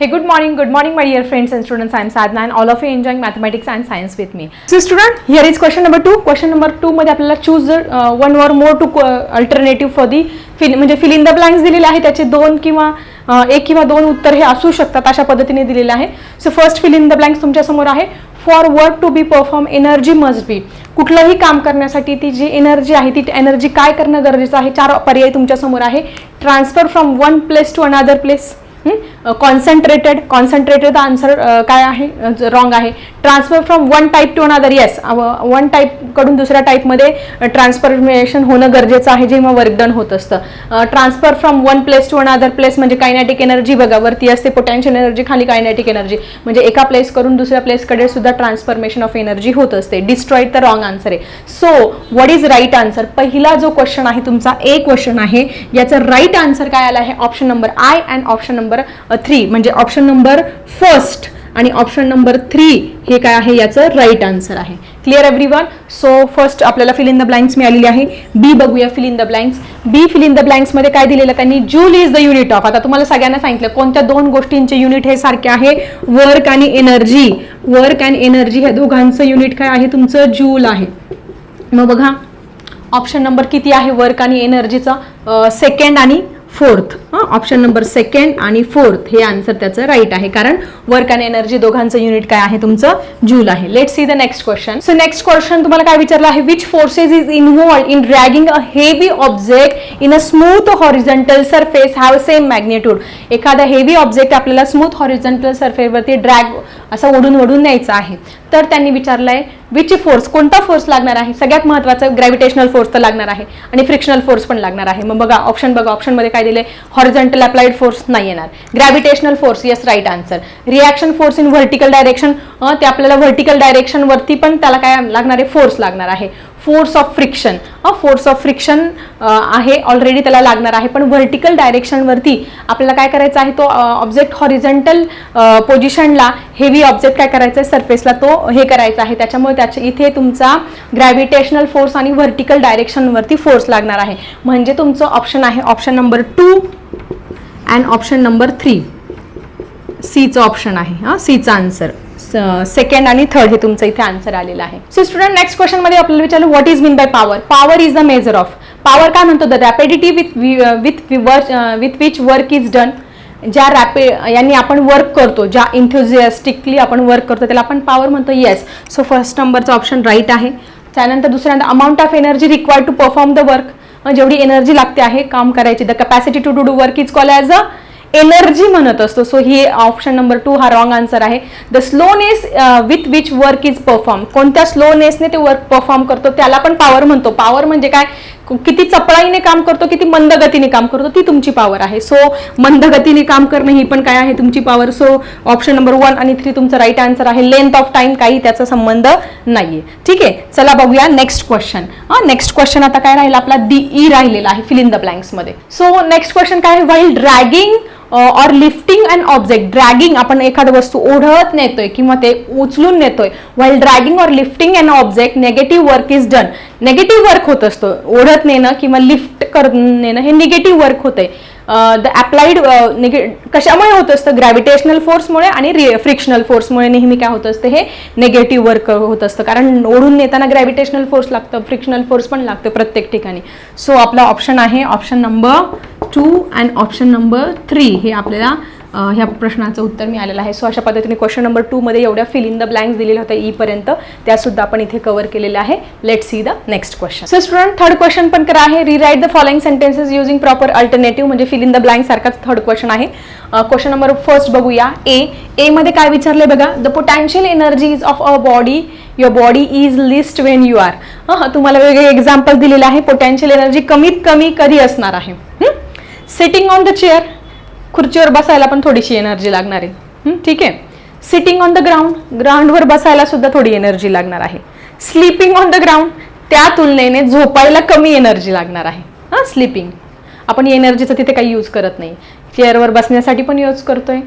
Hey, good morning, good morning, my dear friends and students. I am Sadhna and all of you enjoying mathematics and science with me. So, student, here is question number two. Question number two मध्ये आपल्याला choose one uh, or more two alternative for the fill म्हणजे fill in the blanks दिलेले आहे त्याचे दोन किंवा uh, एक किंवा दोन उत्तर हे असू शकतात अशा पद्धतीने दिलेलं आहे. So first fill in the blanks तुमच्यासमोर आहे. For work to be perform energy must be कुठलंही काम करण्यासाठी ती जी एनर्जी आहे ती एनर्जी काय करणं गरजेचं आहे चार पर्याय तुमच्यासमोर आहे. Transfer from one place to another place concentrated concentrated answer काय आहे? रॉंग आहे. Transfer from one type to another yes one टाईपकडून दुसऱ्या टाईपमध्ये ट्रान्सफॉर्मेशन होणं गरजेचं आहे जेव्हा वर्कडन होत असतं. Transfer from one place to another place म्हणजे कायनॅटिक एनर्जी बघा वरती असते पोटॅन्शियल एनर्जी खाली कायनॅटिक एनर्जी म्हणजे एका प्लेस करून दुसऱ्या प्लेसकडे सुद्धा ट्रान्सफॉर्मेशन ऑफ एनर्जी होत असते. डिस्ट्रॉईड तर रॉंग आन्सर आहे. So what is right answer पहिला जो क्वेश्चन आहे तुमचा ए क्वेश्चन आहे याचं राईट आन्सर काय आला आहे? Option number I and option number three म्हणजे ऑप्शन नंबर फर्स्ट आणि ऑप्शन नंबर थ्री हे काय आहे? याचं राईट आन्सर आहे. Clear everyone so first आपल्याला फिल इन द ब्लँक्स मिळालेली आहे. बी बघूया fill in the blanks B fill in the ब्लँक्समध्ये काय दिलेलं त्यांनी? Joule is the unit of आता तुम्हाला सगळ्यांना सांगितलं कोणत्या दोन गोष्टींचे युनिट हे सारखे आहे? वर्क आणि एनर्जी वर्क अँड एनर्जी ह्या दोघांचं युनिट काय आहे? तुमचं जूल आहे. मग बघा ऑप्शन नंबर किती आहे? वर्क आणि एनर्जीचा सेकंड आणि फोर्थ ऑप्शन नंबर सेकंड आणि फोर्थ हे आन्सर त्याचं राईट आहे. कारण वर्क आणि एनर्जी दोघांचं युनिट काय आहे तुमचं? जूल आहे. Let see the next question so next question तुम्हाला काय विचारलं आहे? Which forces is involved in dragging a heavy object in a smooth horizontal surface have same magnitude एखादा हेवी ऑब्जेक्ट आपल्याला स्मूथ हॉरिझॉन्टल सरफेसवरती ड्रॅग असं ओढून ओढून न्यायचा आहे. तर त्यांनी विचारलंय विच फोर्स कोणता फोर्स लागणार आहे? सगळ्यात महत्वाचं ग्रॅव्हिटेशनल फोर्स तर लागणार आहे. आणि फ्रिक्शनल फोर्स पण लागणार आहे. मग बघा ऑप्शन बघा ऑप्शनमध्ये काय दिले हॉरिझॉन्टल अप्लाइड फोर्स नाही येणार. Gravitational force yes right answer reaction force in vertical direction ते आपल्याला व्हर्टिकल डायरेक्शनवरती पण त्याला काय लागणार आहे फोर्स लागणार आहे. Force of friction force of friction आहे ऑलरेडी त्याला लागणार आहे. पण व्हर्टिकल डायरेक्शनवरती आपल्याला काय करायचं आहे? तो ऑब्जेक्ट हॉरिझेंटल पोझिशनला हेवी ऑब्जेक्ट काय करायचं आहे सरफेसला तो हे करायचा आहे. त्याच्यामुळे त्याच्या इथे तुमचा ग्रॅव्हिटेशनल फोर्स आणि व्हर्टिकल डायरेक्शनवरती फोर्स लागणार आहे. म्हणजे तुमचं ऑप्शन आहे option number two and option number three सीचं ऑप्शन आहे. हां सीचा आन्सर सेकंड आणि थर्ड हे तुमचं इथे आन्सर आलेलं आहे. सो स्टुडंट नेक्स्ट क्वेश्चनमध्ये आपल्याला विचारलं what is mean by power power is the measure of power काय म्हणतो the rapidity with with with which work is done ज्या रॅपिड यांनी आपण वर्क करतो ज्या इंथ्युझियास्टिकली आपण वर्क करतो त्याला आपण पॉवर म्हणतो. येस सो फर्स्ट नंबरचा ऑप्शन राईट आहे. त्यानंतर दुसऱ्यांदा amount of energy required to perform the work जेवढी एनर्जी लागते आहे काम करायची. The capacity to to do work is call as a energy म्हणत असतो. सो ही ऑप्शन नंबर टू हा रॉंग आन्सर आहे. The slowness with which work is perform कोणत्या स्लोनेसने ते वर्क परफॉर्म करतो त्याला पण पॉवर म्हणतो. पॉवर म्हणजे काय? किती चपळाईने काम करतो किती मंद गतीने काम करतो ती तुमची पॉवर आहे. सो मंद गतीने काम करणं ही पण काय आहे तुमची power so option number one आणि थ्री तुमचं राईट आन्सर आहे. लेंथ ऑफ टाइम काही त्याचा संबंध नाहीये. ठीक आहे? चला बघूया नेक्स्ट क्वेश्चन हा नेक्स्ट क्वेश्चन आता काय राहिला? आपला दी ई e राहिलेला आहे फिल इन द ब्लँक्समध्ये. सो नेक्स्ट क्वेश्चन काय आहे? While dragging or lifting and object dragging आपण एखादं वस्तू ओढत नेतोय किंवा ते उचलून नेतोय. While dragging or lifting and object negative work is done negative work होत असतो. ओढत नेणं किंवा लिफ्ट कर नेणं हे निगेटिव्ह वर्क होतंय. द अप्लाइड निगे कशामुळे होत असतं? ग्रॅव्हिटेशनल फोर्समुळे आणि फ्रिक्शनल फोर्समुळे नेहमी काय होत असतं? हे निगेटिव्ह वर्क होत असतं. कारण ओढून नेताना ग्रॅव्हिटेशनल फोर्स लागतं फ्रिक्शनल फोर्स पण लागतं प्रत्येक ठिकाणी. सो आपला ऑप्शन आहे option number two and option number three हे आपल्याला ह्या प्रश्नाचं उत्तर मिळालेलं आहे. सो अशा पद्धतीने क्वेश्चन नंबर टूमध्ये एवढ्या फिल इन द ब्लँक्स दिलेल्या होत्या e ईपर्यंत त्यासुद्धा आपण इथे कव्हर केलेलं आहे. Let see the next question so student third question पण करा आहे. Rewrite the following sentences using proper alternative म्हणजे फिल इन द ब्लँक सारखाच थर्ड क्वेश्चन आहे. क्वेश्चन नंबर फर्स्ट बघूया. ए ए मध्ये काय विचारलंय बघा? The potential energies of a body your body is least when you are हां तुम्हाला वेगवेगळे एक्झाम्पल दिलेले आहे. पोटॅन्शियल एनर्जी कमीत कमी कधी असणार आहे? सिटिंग ऑन द चेअर खुर्चीवर बसायला पण थोडीशी एनर्जी लागणार आहे. ठीक आहे. सिटिंग ऑन द ग्राउंड ग्राउंडवर बसायला सुद्धा थोडी एनर्जी लागणार आहे. स्लीपिंग ऑन द ग्राउंड त्या तुलनेने झोपायला कमी एनर्जी लागणार आहे. हां? स्लीपिंग आपण एनर्जीचं तिथे काही यूज करत नाही. चेअरवर बसण्यासाठी पण यूज करतोय.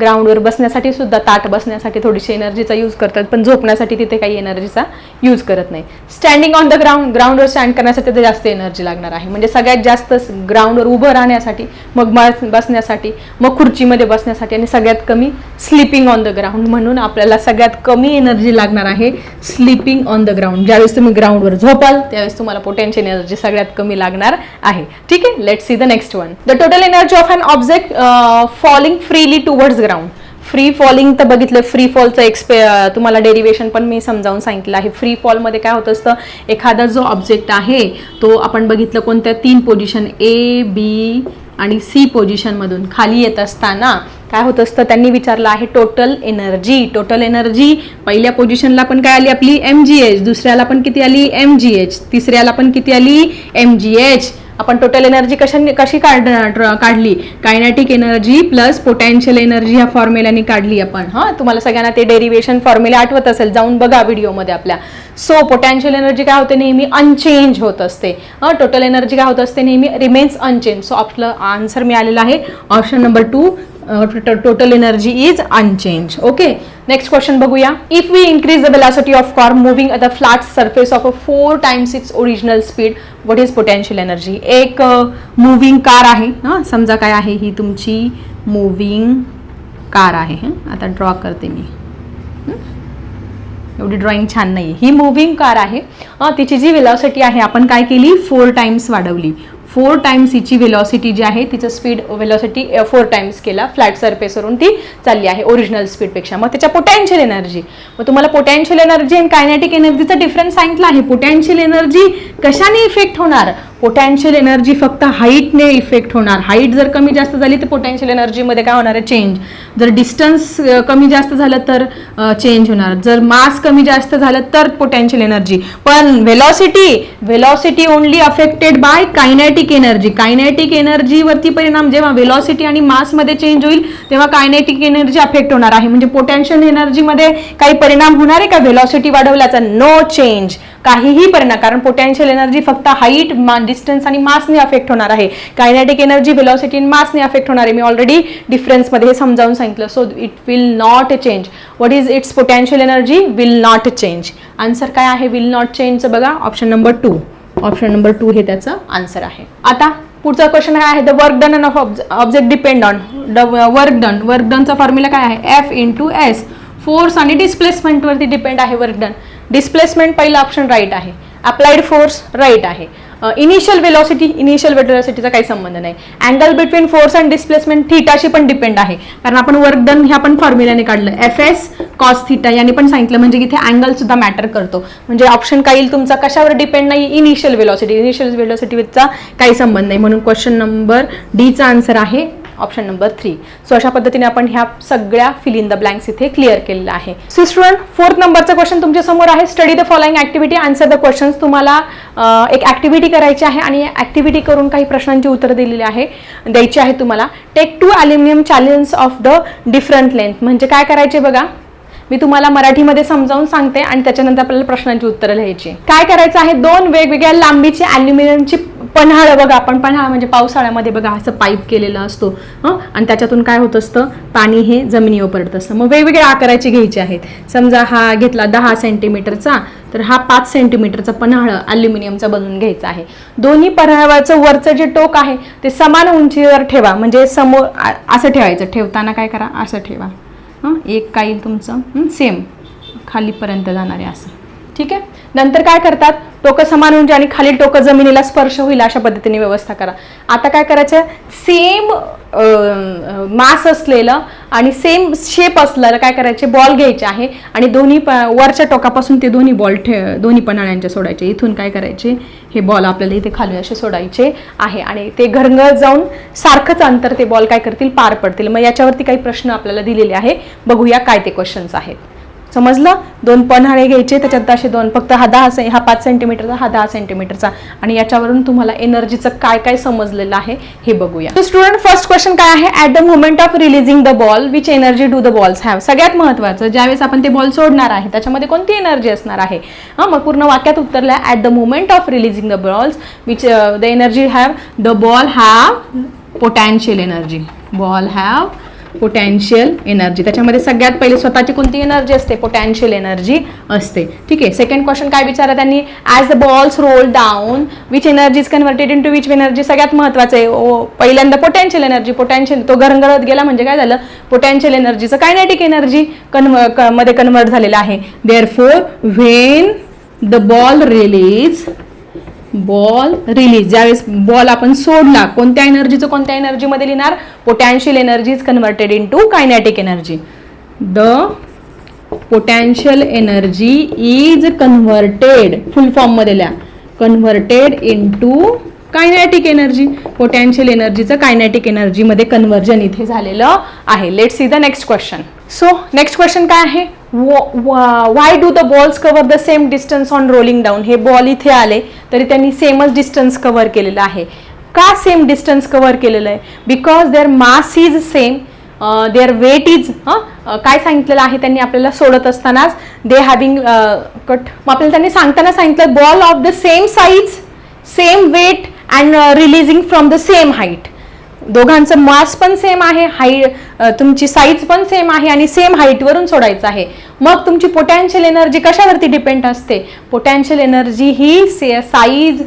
ग्राउंडवर बसण्यासाठी सुद्धा ताट बसण्यासाठी थोडीशी एनर्जीचा यूज करतात पण झोपण्यासाठी तिथे काही एनर्जीचा यूज करत नाही. स्टँडिंग ऑन द ग्राउंड ग्राउंडवर स्टँड करण्यासाठी ते जास्त एनर्जी लागणार आहे. म्हणजे सगळ्यात जास्त ग्राउंडवर उभं राहण्यासाठी मग बसण्यासाठी मग खुर्चीमध्ये बसण्यासाठी आणि सगळ्यात कमी स्लीपिंग ऑन द ग्राउंड म्हणून आपल्याला सगळ्यात कमी एनर्जी लागणार आहे स्लीपिंग ऑन द ग्राउंड ज्यावेळेस तुम्ही ग्राउंडवर झोपाल त्यावेळेस तुम्हाला पोटेन्शियल एनर्जी सगळ्यात कमी लागणार आहे. ठीक आहे? Let see the next one the total energy of an object falling freely towards ground free falling तर बघितलं फ्री फॉलचं एक्सपे तुम्हाला डेरिवेशन पण मी समजावून सांगितलं आहे. फ्री फॉलमध्ये काय होत असतं? एखादा जो ऑब्जेक्ट आहे तो आपण बघितलं कोणत्या तीन पोझिशन ए बी आणि सी पोझिशनमधून खाली येत असताना काय होत असतं? त्यांनी विचारलं आहे टोटल एनर्जी टोटल एनर्जी पहिल्या पोझिशनला पण काय आली? आपली एम जी एच दुसऱ्याला पण किती आली? एम जी एच तिसऱ्याला पण किती आली? एम जी एच आपण टोटल एनर्जी कशाने कशी काढ काढली? Kinetic energy plus potential energy ह्या फॉर्म्युल्याने काढली आपण. हां? तुम्हाला सगळ्यांना ते डेरिवेशन फॉर्म्युला आठवत असेल जाऊन बघा व्हिडिओमध्ये आपल्या. सो पोटॅन्शियल एनर्जी काय होते? नेहमी अनचेंज होत असते. टोटल एनर्जी काय होत असते? नेहमी रिमेन्स अनचेंज सो आपलं आन्सर मिळालेलं आहे. Option number two total energy is unchange okay next question बघूया. If we increase the velocity of car moving at the flat surface of a four times its original speed what is potential energy एक moving car आहे हां? समजा काय आहे? ही तुमची moving car आहे आता ड्रॉ करते मी. एवढी ड्रॉइंग छान नाही ही मूव्हिंग कार आहे. तिची जी वेलॉसिटी आहे आपण काय केली? फोर टाइम्स वाढवली. फोर टाइम्स हिची वेलॉसिटी जी आहे तिचं स्पीड वेलॉसिटी फोर टाइम्स केला फ्लॅट सरफेसवरून ती चालली आहे ओरिजिनल स्पीडपेक्षा मग त्याच्या पोटॅन्शियल एनर्जी मग तुम्हाला पोटॅन्शियल एनर्जी आणि कायनेटिक एनर्जीचा डिफरन्स सांगितला आहे. पोटॅन्शियल एनर्जी कशाने इफेक्ट होणार? पोटॅन्शियल एनर्जी फक्त हाईटने इफेक्ट होणार. हाईट जर कमी जास्त झाली तर पोटॅन्शियल एनर्जीमध्ये काय होणार आहे? चेंज जर डिस्टन्स कमी जास्त झालं तर चेंज होणार. जर मास कमी जास्त झालं तर पोटॅन्शियल एनर्जी पण velocity velocity only affected by kinetic energy kinetic एनर्जीवरती परिणाम जेव्हा व्हेलॉसिटी आणि मासमध्ये चेंज होईल तेव्हा कायनेटिक एनर्जी अफेक्ट होणार आहे. म्हणजे पोटॅन्शियल एनर्जीमध्ये काही परिणाम होणार आहे का? व्हेलॉसिटी वाढवल्याचा नो चेंज काहीही परिणाम कारण पोटॅन्शियल एनर्जी फक्त हाईट डिस्टन्स आणि मासने अफेक्ट होणार आहे. कायनेटिक एनर्जी व्हेलॉसिटी आणि मासने अफेक्ट होणार आहे. मी ऑलरेडी डिफरन्समध्ये हे समजावून सांगितलं. So it will not change what is its potential energy will not change answer काय आहे विल नॉट चेंजचं बघा? Option number two option number two हे त्याचं आन्सर आहे. आता पुढचा क्वेश्चन काय आहे the work done of object depend on the work done work डनचा formula काय आहे? F into S force आणि डिस्प्लेसमेंटवरती डिपेंड आहे वर्क डन डिस्प्लेसमेंट पहिला ऑप्शन राईट आहे. अप्लाइड फोर्स राईट आहे. इनिशियल वेलॉसिटी इनिशियल वेलॉसिटीचा काही संबंध नाही. Angle between force and displacement थिटाशी पण डिपेंड आहे. कारण आपण वर्क डन ह्या पण फॉर्म्युल्याने काढलं. एफ एस कॉस थिटा याने पण सांगितलं. म्हणजे इथे अँगल सुद्धा मॅटर करतो. म्हणजे ऑप्शन काय येईल तुमचा कशावर डिपेंड नाही? इनिशियल वेलॉसिटी इनिशियल वेलॉसिटीचा काही संबंध नाही. म्हणून क्वेश्चन नंबर डीचा आन्सर आहे ऑप्शन नंबर थ्री. सो अशा पद्धतीने आपण ह्या सगळ्या फिल इन द ब्लँक्स इथे क्लिअर केलेलं आहे. सो स्टुडंट फोर्थ नंबरचा क्वेश्चन तुमच्यासमोर आहे. Study the following activity answer the questions तुम्हाला एक ऍक्टिव्हिटी करायची आहे आणि ऍक्टिव्हिटी करून काही प्रश्नांची उत्तरं दिलेली आहे द्यायची आहे तुम्हाला. Take two aluminium challenge of the different length म्हणजे काय करायचे बघा? मी तुम्हाला मराठीमध्ये समजावून सांगते आणि त्याच्यानंतर आपल्याला प्रश्नांची उत्तरं लिहायची. काय करायचं आहे? दोन वेगवेगळ्या लांबीची अल्युमिनियमची पन्हाळ बघा आपण. पन्हाळा म्हणजे पावसाळ्यामध्ये बघा असं पाईप केलेलं असतो. हं? आणि त्याच्यातून काय होत असतं? पाणी हे जमिनीवर पडत असतं. मग वेगवेगळ्या आकाराचे घ्यायचे आहेत. समजा हा घेतला दहा सेंटीमीटरचा तर हा पाच सेंटीमीटरचा पन्हाळ अल्युमिनियमचा बनवून घ्यायचा आहे. दोन्ही पन्हाळाचं वरचं जे टोक आहे ते समान उंचीवर ठेवा. म्हणजे समोर असं ठेवायचं. ठेवताना काय करा? असं ठेवा. हां? एक काय येईल तुमचं सेम. खालीपर्यंत जाणार आहे असं. ठीक आहे? नंतर काय करतात? टोकं समान उंची आणि खाली टोकं जमिनीला स्पर्श होईल अशा पद्धतीने व्यवस्था करा. आता काय करायचं? सेम मास असलेलं आणि सेम शेप असलेलं काय करायचे? बॉल घ्यायचे आहे. आणि दोन्ही प वरच्या टोकापासून ते दोन्ही बॉल ठे दोन्ही पणाळ्यांच्या सोडायचे. इथून काय करायचे? हे बॉल आपल्याला इथे खाली असे सोडायचे आहे. आणि ते घरंगळ जाऊन सारखंच अंतर ते बॉल काय करतील? पार पडतील. मग याच्यावरती काही प्रश्न आपल्याला दिलेले आहे. बघूया काय ते क्वेश्चन्स आहेत. समजलं? दोन पन्हाळे घ्यायचे त्याच्यात असे दोन फक्त हा दहा से हा पाच सेंटीमीटरचा हा दहा सेंटीमीटरचा आणि याच्यावरून तुम्हाला एनर्जीचं काय काय समजलेलं आहे हे बघूया. स्टुडंट फर्स्ट क्वेश्चन काय आहे? At the moment of releasing the ball which energy do the balls have सगळ्यात महत्त्वाचं ज्यावेळेस आपण ते बॉल सोडणार आहे त्याच्यामध्ये कोणती एनर्जी असणार आहे? हां मग पूर्ण वाक्यात उत्तरलं at the moment of releasing the balls which the energy have the ball have potential energy ball have potential energy त्याच्यामध्ये सगळ्यात पहिले स्वतःची कोणती एनर्जी असते? पोटॅन्शियल एनर्जी असते. ठीक आहे? सेकंड क्वेश्चन काय विचारा त्यांनी? As the balls roll down which energy is converted into which energy सगळ्यात महत्त्वाचं आहे. पहिल्यांदा पोटॅन्शियल एनर्जी पोटॅन्शियल तो घरंगरत गेला म्हणजे काय झालं? पोटॅन्शियल एनर्जीचं कायनेटिक एनर्जी कन्वमध्ये कन्वर्ट झालेलं आहे. Therefore when the ball release ball release ज्यावेळेस बॉल आपण सोडला कोणत्या एनर्जीचं कोणत्या एनर्जीमध्ये लिहिणार? Potential energy is converted into kinetic energy the potential energy is converted full फॉर्ममध्ये लिहा. Converted into kinetic energy potential एनर्जीचं kinetic एनर्जीमध्ये कन्व्हर्जन इथे झालेलं आहे. Let see the next question so next question काय आहे? Why do the balls cover the same distance on rolling down हे ball इथे आले तरी त्यांनी सेमच डिस्टन्स कव्हर केलेलं आहे. का सेम डिस्टन्स कव्हर केलेलं आहे? Because their mass is same their weight is काय सांगितलेलं आहे त्यांनी आपल्याला सोडत असतानाच? दे हॅविंग कट मग आपल्याला त्यांनी सांगताना सांगितलं ball of the same size same weight and releasing from the same height दोघांचं मास पण सेम आहे हाई तुमची साईज पण सेम आहे आणि सेम हाईटवरून सोडायचं आहे. मग तुमची पोटॅन्शियल एनर्जी कशावरती डिपेंड असते? पोटॅन्शियल एनर्जी ही से साईज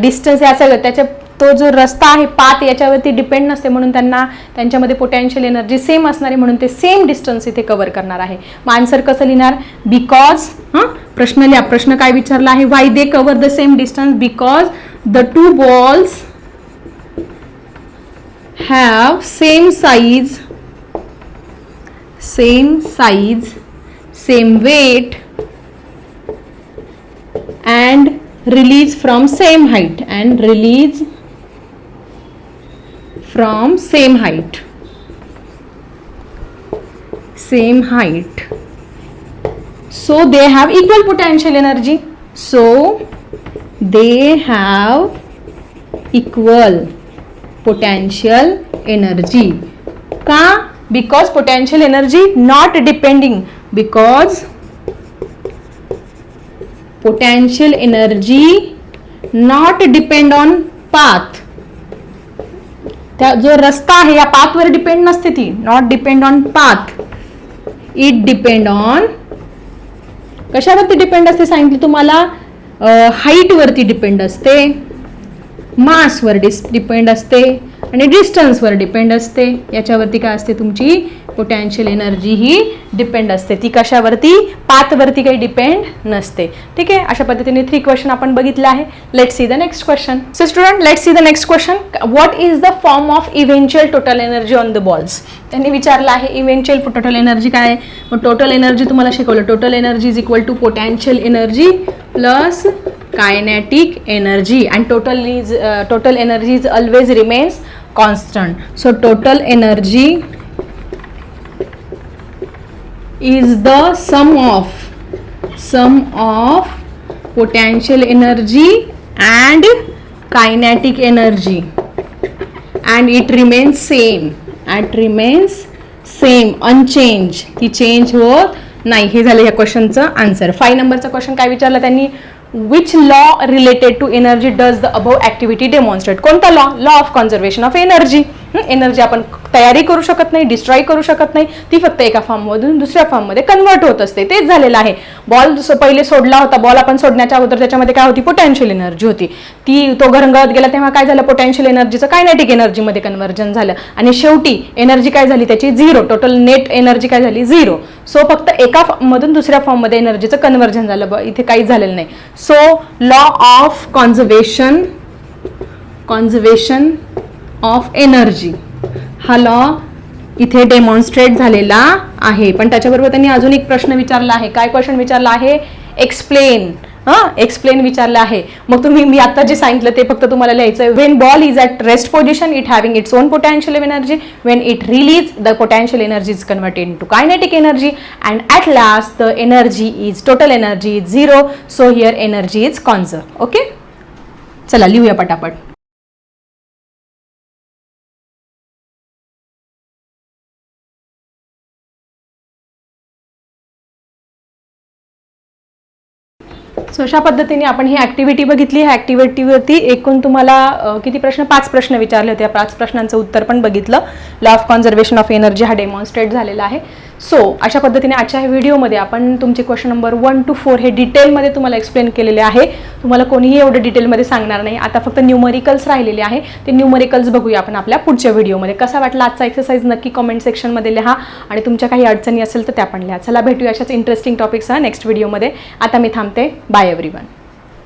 डिस्टन्स या सगळं त्याच्या तो जो रस्ता आहे पात याच्यावरती डिपेंड नसते म्हणून त्यांना त्यांच्यामध्ये पोटॅन्शियल एनर्जी सेम असणारी म्हणून ते सेम डिस्टन्स इथे कव्हर करणार आहे. मग आन्सर कसं लिहिणार? बिकॉज हां? प्रश्न लिहा. प्रश्न काय विचारला आहे? Why they cover the same distance because the two balls have same size same size same weight and release from same height and release from same height same height. So they have equal potential energy. So they have equal potential energy का because potential energy not depending because potential energy not depend on path त्या जो रस्ता आहे या पाथवर depend नसते ती. Not depend on path it depend on कशावरती depend असते? सांगितलं तुम्हाला हाईटवरती डिपेंड असते. मासवर डिस डिपेंड असते आणि डिस्टन्सवर डिपेंड असते. याच्यावरती काय असते तुमची? पोटॅन्शियल एनर्जी ही डिपेंड असते. ती कशावरती? पाथवरती काही डिपेंड नसते. ठीक आहे? अशा पद्धतीने थ्री क्वेश्चन आपण बघितलं आहे. Let see the next question so student let see the next question what is the form of eventual total energy on the balls त्यांनी विचारलं आहे इव्हेंच्युअल टोटल एनर्जी काय आहे? मग टोटल एनर्जी तुम्हाला शिकवलं. Total energy is equal to potential energy plus kinetic energy and total is total energy is always remains constant so total energy is the sum of sum of potential energy and kinetic energy and it remains same and remains same unchange ती change होत नाही हे झालं या क्वेश्चनचं answer five नंबरचा question काय विचारला त्यांनी? Which law related to energy does the above activity demonstrate कोणता law law of conservation of energy energy आपण तयारी करू शकत नाही डिस्ट्रॉय करू शकत नाही. ती फक्त एका फॉर्ममधून दुसऱ्या फॉर्ममध्ये कन्वर्ट होत असते. तेच झालेलं आहे. बॉल पहिले सोडला होता बॉल आपण सोडण्याच्या अगोदर त्याच्यामध्ये काय होती? पोटॅन्शियल एनर्जी होती. ती तो घरंगळत गेला तेव्हा काय झालं? पोटॅन्शियल एनर्जीचं कायनेटिक एनर्जीमध्ये कन्व्हर्जन झालं. आणि शेवटी एनर्जी काय झाली? त्याची झिरो टोटल नेट एनर्जी काय झाली? झिरो सो फक्त एका मधून दुसऱ्या फॉर्ममध्ये एनर्जीचं कन्व्हर्जन झालं. ब इथे काहीच झालेलं नाही. So law of conservation conservation of energy. हा लॉ इथे डेमॉन्स्ट्रेट झालेला आहे. पण त्याच्याबरोबर त्यांनी अजून एक प्रश्न विचारला आहे. काय क्वेश्चन विचारला आहे? एक्सप्लेन हां? एक्सप्लेन विचारलं आहे. मग तुम्ही मी आता जे सांगितलं ते फक्त तुम्हाला लिहायचं when ball is at rest position it having its own potential energy when it release the potential energy is converted into kinetic energy and at last the energy is total energy is zero so here energy is conserve okay चला लिहूया पटापट. So अशा पद्धतीने आपण ही activity बघितली. ह्या ॲक्टिव्हिटीवरती एकूण तुम्हाला किती प्रश्न? पाच प्रश्न विचारले होते. या पाच प्रश्नांचं उत्तर पण बघितलं. Law of conservation of energy हा डेमॉन्स्ट्रेट झालेला आहे. सो अशा पद्धतीने आजच्या ह्या व्हिडिओमध्ये आपण तुमचे question number one two four हे डिटेलमध्ये तुम्हाला एक्सप्लेन केलेले आहे. तुम्हाला कोणीही एवढं डिटेलमध्ये सांगणार नाही. आता फक्त न्यूमरिकल्स राहिलेले आहे. ते न्यूमरिकल्स बघूया आपण आपल्या पुढच्या व्हिडिओमध्ये. कसा वाटला आजचा एक्सरसाइज नक्की कमेंट सेक्शनमध्ये लिहा. आणि तुमच्या काही अडचणी असेल तर त्या पण लिहा. चला भेटूया अशाच इंटरेस्टिंग टॉपिक्ससह नेक्स्ट व्हिडिओमध्ये आता मी थांबते. Bye everyone